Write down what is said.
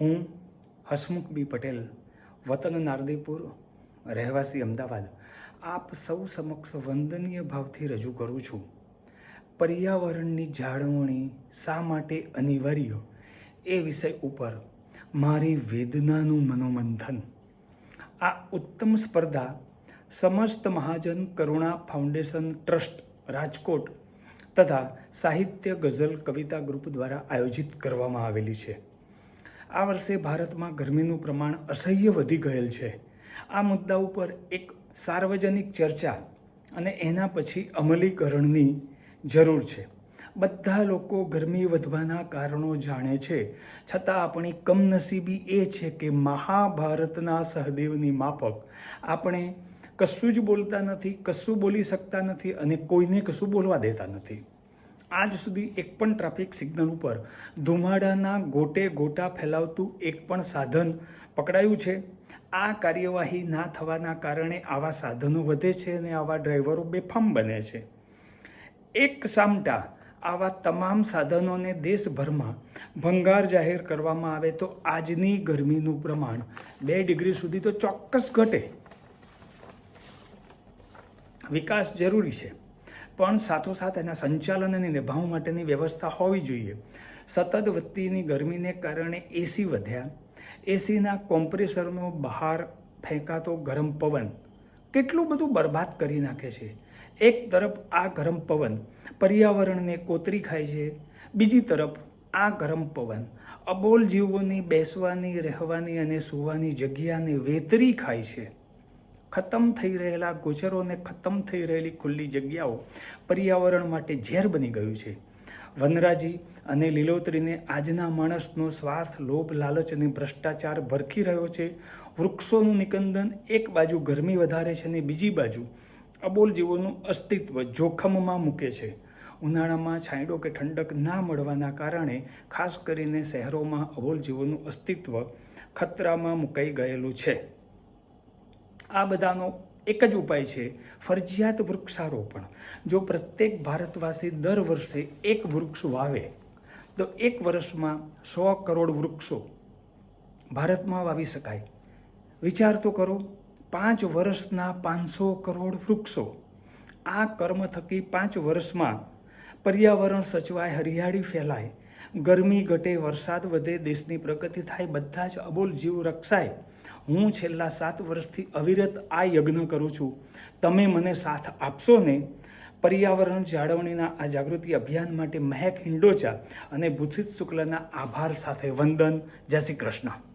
હું હસમુખ બી પટેલ, વતન નારદીપુર, રહેવાસી અમદાવાદ. આપ સૌ સમક્ષ વંદનીય ભાવથી રજૂ કરું છું. પર્યાવરણની જાળવણી શા માટે અનિવાર્ય? એ વિષય ઉપર મારી વેદનાનું મનોમંથન. આ ઉત્તમ સ્પર્ધા સમસ્ત મહાજન કરુણા ફાઉન્ડેશન ટ્રસ્ટ, રાજકોટ તથા સાહિત્ય ગઝલ કવિતા ગ્રુપ દ્વારા આયોજિત કરવામાં આવેલી છે. આ વર્ષે ભારતમાં ગરમીનું પ્રમાણ અસહ્ય વધી ગયેલ છે. આ મુદ્દા ઉપર એક સાર્વજનિક ચર્ચા અને એના પછી અમલીકરણની જરૂર છે. બધા લોકો ગરમી વધવાના કારણો જાણે છે. છતાં આપણી કમનસીબી એ છે કે મહાભારતના સહદેવની માફક આપણે કશું જ બોલતા નથી, કશું બોલી શકતા નથી અને કોઈને કશું બોલવા દેતા નથી. આજ સુધી એક પણ ટ્રાફિક સિગ્નલ ઉપર ધુમાડાના ગોટે ગોટા ફેલાવતું એક પણ સાધન પકડાયું છે. આ કાર્યવાહી ના થવાના કારણે આવા સાધનો વધે છે અને આવા ડ્રાઈવરો બેફામ બને છે. એક સામટા આવા તમામ સાધનોને દેશભરમાં ભંગાર જાહેર કરવામાં આવે તો આજની ગરમીનું પ્રમાણ બે ડિગ્રી સુધી તો ચોક્કસ ઘટે. વિકાસ જરૂરી છે. પણ સાથોસાથ એના સંચાલન અને નિભાવ માટેની વ્યવસ્થા હોવી જોઈએ. સતત વધતીની ગરમીને કારણે એસી વધ્યા. એસીના કોમ્પ્રેસરનો બહાર ફેંકાતો ગરમ પવન કેટલું બધું બરબાદ કરી નાખે છે. એક તરફ આ ગરમ પવન પર્યાવરણને કોતરી ખાય છે. બીજી તરફ આ ગરમ પવન અબોલ જીવોની બેસવાની, રહેવાની અને સૂવાની જગ્યાને વેતરી ખાય છે. ખતમ થઈ રહેલા ગોચરોને ખતમ થઈ રહેલી ખુલ્લી જગ્યાઓ પર્યાવરણ માટે ઝેર બની ગયું છે. વનરાજી અને લીલોતરીને આજના માણસનો સ્વાર્થ, લોભ, લાલચ અને ભ્રષ્ટાચાર ભરખી રહ્યો છે. વૃક્ષોનું નિકંદન એક બાજુ ગરમી વધારે છે અને બીજી બાજુ અબોલ જીવોનું અસ્તિત્વ જોખમમાં મૂકે છે. ઉનાળામાં છાંયડો કે ઠંડક ના મળવાના કારણે ખાસ કરીને શહેરોમાં અબોલ જીવોનું અસ્તિત્વ ખતરામાં મુકાઈ ગયેલું છે. આ બધાનો એક જ ઉપાય છે, ફરજિયાત વૃક્ષારોપણ. જો પ્રત્યેક ભારતવાસી દર વર્ષે એક વૃક્ષ વાવે, તો એક વર્ષમાં સો કરોડ વૃક્ષો ભારતમાં વાવી શકાય. વિચાર તો કરો, પાંચ વર્ષના પાંચસો કરોડ વૃક્ષો આ કર્મ થકી પાંચ વર્ષમાં પર્યાવરણ સચવાય, હરિયાળી ફેલાય ગરમી ઘટે, વરસાદ વધે, દેશની પ્રગતિ થાય, બધા જ અબોલ જીવ રક્ષાય. હું છેલ્લા સાત વર્ષથી અવિરત આ યજ્ઞ કરું છું. તમે મને સાથ આપશો ને? પર્યાવરણ જાળવણીના આ જાગૃતિ અભિયાન માટે મહેક હિંડોચા અને ભૂષિત શુક્લના આભાર સાથે વંદન. જય શ્રી કૃષ્ણ.